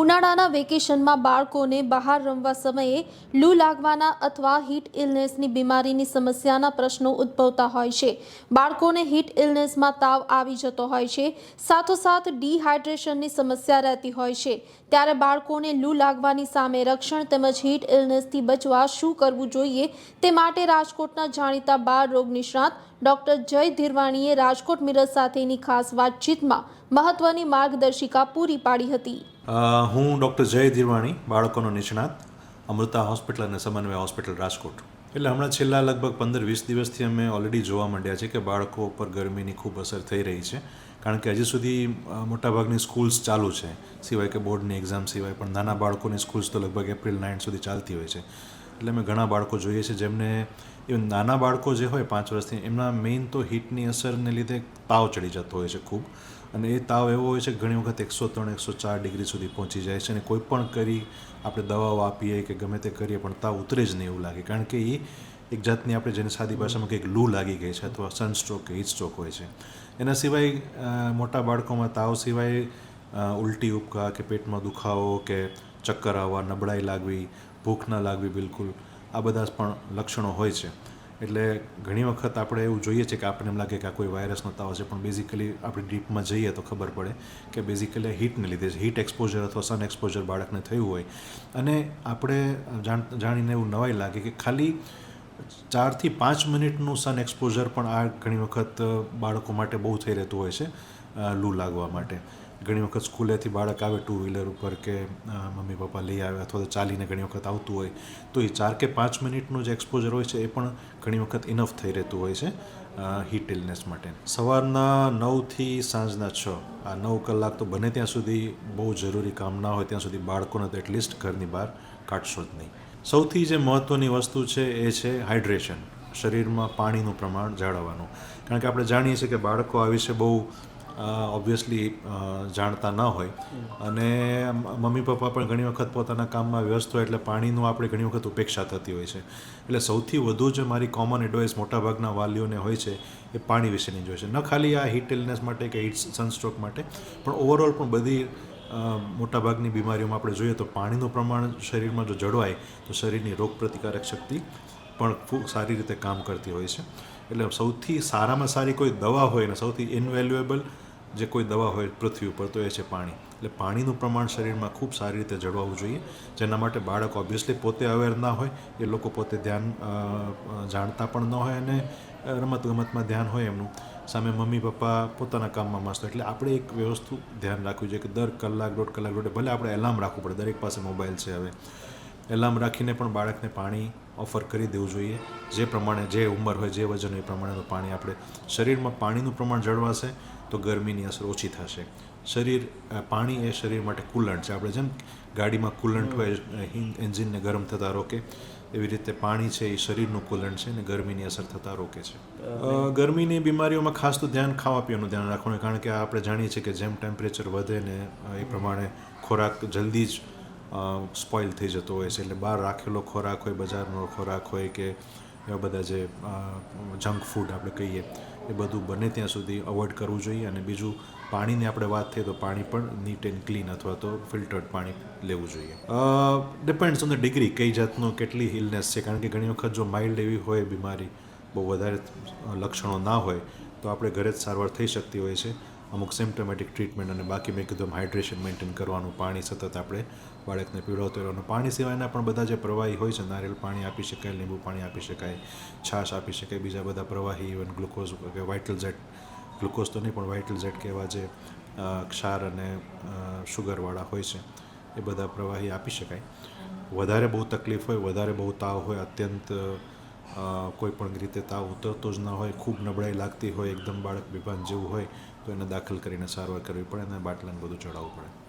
ઉનાળાના વેકેશનમાં બાળકોને બહાર રમવા સમયે લૂ લાગવાના અથવા હીટ ઇલનેસની બીમારીની સમસ્યાના પ્રશ્નો ઉદ્ભવતા હોય છે. બાળકોને હીટ ઇલનેસમાં તાવ આવી જતો હોય છે. સાથોસાથ ડિહાઇડ્રેશનની સમસ્યા રહેતી હોય છે. ત્યારે બાળકોને લૂ લાગવાની સામે રક્ષણ તેમજ હીટ ઇલનેસથી બચવા શું કરવું જોઈએ તે માટે રાજકોટના જાણીતા બાળ રોગ નિષ્ણાત ડોક્ટર જય ધીરવાણીએ રાજકોટ મિરર સાથેની ખાસ વાતચીતમાં મહત્વની માર્ગદર્શિકા પૂરી પાડી હતી. હું ડૉક્ટર જય ધીરવાણી, બાળકોનો નિષ્ણાત, અમૃતા હોસ્પિટલ અને સમન્વય હોસ્પિટલ રાજકોટ. એટલે હમણાં છેલ્લા લગભગ પંદર વીસ દિવસથી અમે ઓલરેડી જોવા માંડ્યા છે કે બાળકો ઉપર ગરમીની ખૂબ અસર થઈ રહી છે. કારણ કે હજી સુધી મોટાભાગની સ્કૂલ્સ ચાલુ છે. સિવાય કે બોર્ડની એક્ઝામ સિવાય પણ નાના બાળકોની સ્કૂલ્સ તો લગભગ એપ્રિલ નાઇન સુધી ચાલતી હોય છે. એટલે મેં ઘણા બાળકો જોઈએ છે જેમને ઇવન નાના બાળકો જે હોય પાંચ વર્ષથી, એમના મેઇન તો હીટની અસરને લીધે તાવ ચડી જતો હોય છે ખૂબ. અને એ તાવ એવો હોય છે ઘણી વખત એકસો ત્રણ, એકસો ચાર ડિગ્રી સુધી પહોંચી જાય છે અને કોઈ પણ કરી આપણે દવાઓ આપીએ કે ગમે તે કરીએ પણ તાવ ઉતરે જ નહીં એવું લાગે. કારણ કે એ એક જાતની આપણે જેને સાદી ભાષામાં કંઈક લૂ લાગી ગઈ છે અથવા સનસ્ટ્રોક કે હીટ સ્ટ્રોક હોય છે. એના સિવાય મોટા બાળકોમાં તાવ સિવાય ઉલટી ઉપકા કે પેટમાં દુખાવો કે ચક્કર આવવા, નબળાઈ લાગવી ભૂખ ન લાગવી બિલકુલ. આ બધા પણ લક્ષણો હોય છે. એટલે ઘણી વખત આપણે એવું જોઈએ છે કે આપણને એમ લાગે કે આ કોઈ વાયરસનો તાવ છે પણ બેઝિકલી આપણે ડીપમાં જઈએ તો ખબર પડે કે બેઝિકલી હીટને લીધે હીટ એક્સપોઝર અથવા સન એક્સપોઝર બાળકને થયું હોય. અને આપણે જાણ, જાણીને એવું નવાઈ લાગે કે ખાલી ચારથી પાંચ મિનિટનું સન એક્સપોઝર પણ આ ઘણી વખત બાળકો માટે બહુ થઈ રહેતું હોય છે લૂ લાગવા માટે. ઘણી વખત સ્કૂલેથી બાળક આવે ટુ વ્હીલર ઉપર કે મમ્મી પપ્પા લઈ આવે અથવા તો ચાલીને ઘણી વખત આવતું હોય, તો એ ચાર કે પાંચ મિનિટનું જે એક્સપોઝર હોય છે એ પણ ઘણી વખત ઇનફ થઈ રહેતું હોય છે હીટ ઇલનેસ માટે. સવારના નવથી સાંજના છ, આ નવ કલાક તો બને ત્યાં સુધી બહુ જરૂરી કામ ના હોય, ત્યાં સુધી બાળકોને તો એટલીસ્ટ ઘરની બહાર કાઢશો જ નહીં. સૌથી જે મહત્ત્વની વસ્તુ છે એ છે હાઇડ્રેશન શરીરમાં પાણીનું પ્રમાણ જાળવવાનું. કારણ કે આપણે જાણીએ છીએ કે બાળકો આ વિશે બહુ ઓબ્વિયસલી જાણતા ન હોય. અને મમ્મી પપ્પા પણ ઘણી વખત પોતાના કામમાં વ્યસ્ત હોય એટલે પાણીનું આપણે ઘણી વખત ઉપેક્ષા થતી હોય છે. એટલે સૌથી વધુ જે મારી કોમન એડવાઇસ મોટાભાગના વાલીઓને હોય છે એ પાણી વિશેની જ હોય છે. ન ખાલી આ હીટ ઇલનેસ માટે કે હીટ સનસ્ટ્રોક માટે, પણ ઓવરઓલ પણ બધી મોટાભાગની બીમારીઓમાં આપણે જોઈએ તો પાણીનું પ્રમાણ શરીરમાં જો જળવાય, તો શરીરની રોગ પ્રતિકારક શક્તિ પણ ખૂબ સારી રીતે કામ કરતી હોય છે. એટલે સૌથી સારામાં સારી કોઈ દવા હોય ને સૌથી ઇનવેલ્યુએબલ જે કોઈ દવા હોય પૃથ્વી ઉપર, તો એ છે પાણી. એટલે પાણીનું પ્રમાણ શરીરમાં ખૂબ સારી રીતે જળવાવું જોઈએ. જેના માટે બાળક ઓબ્વિયસલી પોતે અવેર ના હોય, એ લોકો પોતે ધ્યાન જાણતા પણ ન હોય અને રમત ગમતમાં ધ્યાન હોય એમનું. સામે મમ્મી, પપ્પા પોતાના કામમાં મસ્ત એટલે આપણે એક વ્યવસ્થિત ધ્યાન રાખવું જોઈએ કે દર કલાક, દોઢ કલાક દોઢ ભલે આપણે એલાર્મ રાખવું પડે, દરેક પાસે મોબાઈલ છે હવે. એલાર્મ રાખીને પણ બાળકને પાણી ઓફર કરી દેવું જોઈએ. જે પ્રમાણે, જે ઉંમર હોય, જે વજન હોય એ પ્રમાણેનું પાણી આપણે શરીરમાં પાણીનું પ્રમાણ જળવાશે તો ગરમીની અસર ઓછી થશે. શરીર પાણી એ શરીર માટે કુલન્ટ છે. આપણે જેમ ગાડીમાં કુલન્ટ હોય એન્જિનને ગરમ થતાં રોકે, એવી રીતે પાણી છે એ શરીરનું કુલન્ટ છે અને ગરમીની અસર થતાં રોકે છે. ગરમીની બીમારીઓમાં ખાસ તો ધ્યાન ખાવા પીવાનું ધ્યાન રાખવાનું, કારણ કે આપણે જાણીએ છીએ કે જેમ ટેમ્પરેચર વધે ને એ પ્રમાણે ખોરાક જલ્દી જ સ્પોઇલ થઈ જતો હોય છે. એટલે બહાર રાખેલો ખોરાક હોય, બજારનો ખોરાક હોય કે એવા બધા જે જંક ફૂડ આપણે કહીએ, એ બધું બને ત્યાં સુધી અવોઇડ કરવું જોઈએ. અને બીજું, પાણીની આપણે વાત થઈ તો પાણી પણ નીટ એન્ડ ક્લીન અથવા તો ફિલ્ટર્ડ પાણી લેવું જોઈએ. ડિપેન્ડ્સ ઓન ધ ડિગ્રી કઈ જાતનું કેટલી ઇલનેસ છે. કારણ કે ઘણી વખત જો માઇલ્ડ એવી હોય, બીમારી બહુ વધારે લક્ષણો ના હોય, તો આપણે ઘરે જ સારવાર થઈ શકતી હોય છે. અમુક સિમ્ટોમેટિક ટ્રીટમેન્ટ અને બાકી મેં કીધું હાઇડ્રેશન મેન્ટેન કરવાનું, પાણી સતત આપણે બાળકને પીવડાવતું રહેવાનું. પાણી સિવાયના પણ બધા જે પ્રવાહી હોય છે નારિયેળ પાણી આપી શકાય, લીંબુ પાણી આપી શકાય, છાશ આપી શકાય, બીજા બધા પ્રવાહી ઇવન ગ્લુકોઝ કે વાઇટલ ઝેટ ગ્લુકોઝ તો નહીં, પણ વાઇટલ ઝેટ કહેવા જે ક્ષાર અને શુગરવાળા હોય છે, એ બધા પ્રવાહી આપી શકાય. વધારે બહુ તકલીફ હોય, વધારે બહુ તાવ હોય, અત્યંત કોઈ પણ રીતે તાવ ઉતરતો જ ના હોય, ખૂબ નબળાઈ લાગતી હોય, એકદમ બાળક બેભાન જેવું હોય, તો એને દાખલ કરીને સારવાર કરવી પડે અને બાટલાને બધું ચડાવવું પડે.